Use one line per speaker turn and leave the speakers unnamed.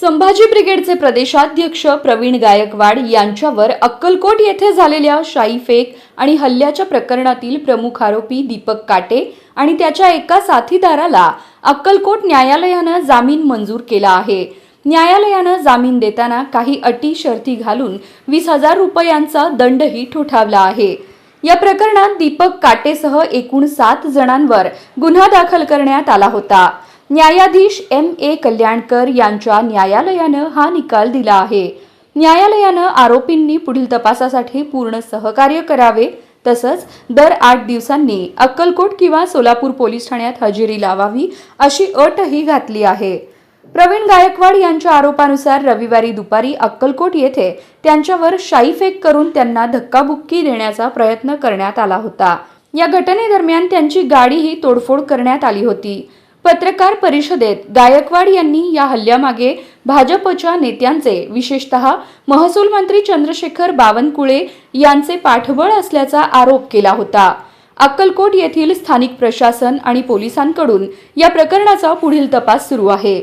संभाजी ब्रिगेडचे प्रदेशाध्यक्ष प्रवीण गायकवाड यांच्यावर अक्कलकोट येथे झालेल्या शाई फेक आणि हल्ल्याच्या प्रकरणातील प्रमुख आरोपी दीपक काटे आणि त्याच्या एका साथीदाराला अक्कलकोट न्यायालयानं जामीन मंजूर केला आहे. न्यायालयानं जामीन देताना काही अटी शर्ती घालून वीस हजार रुपयांचा दंडही ठोठावला आहे. या प्रकरणात दीपक काटेसह एकूण सात जणांवर गुन्हा दाखल करण्यात आला होता. न्यायाधीश एम ए कल्याणकर यांच्या न्यायालयानं हा निकाल दिला आहे. न्यायालयानं आरोपींनी पुढील तपासासाठी पूर्ण सहकार्य करावे तसंच दर आठ दिवसांनी अक्कलकोट किंवा सोलापूर पोलीस ठाण्यात हजेरी लावावी अशी अटही घातली आहे. प्रवीण गायकवाड यांच्या आरोपानुसार रविवारी दुपारी अक्कलकोट येथे त्यांच्यावर शाईफेक करून त्यांना धक्काबुक्की देण्याचा प्रयत्न करण्यात आला होता. या घटनेदरम्यान त्यांची गाडीही तोडफोड करण्यात आली होती. पत्रकार परिषदेत गायकवाड यांनी या हल्ल्यामागे भाजपच्या नेत्यांचे विशेषतः महसूल मंत्री चंद्रशेखर बावनकुळे यांचे पाठबळ असल्याचा आरोप केला होता. अक्कलकोट येथील स्थानिक प्रशासन आणि पोलिसांकडून या प्रकरणाचा पुढील तपास सुरू आहे.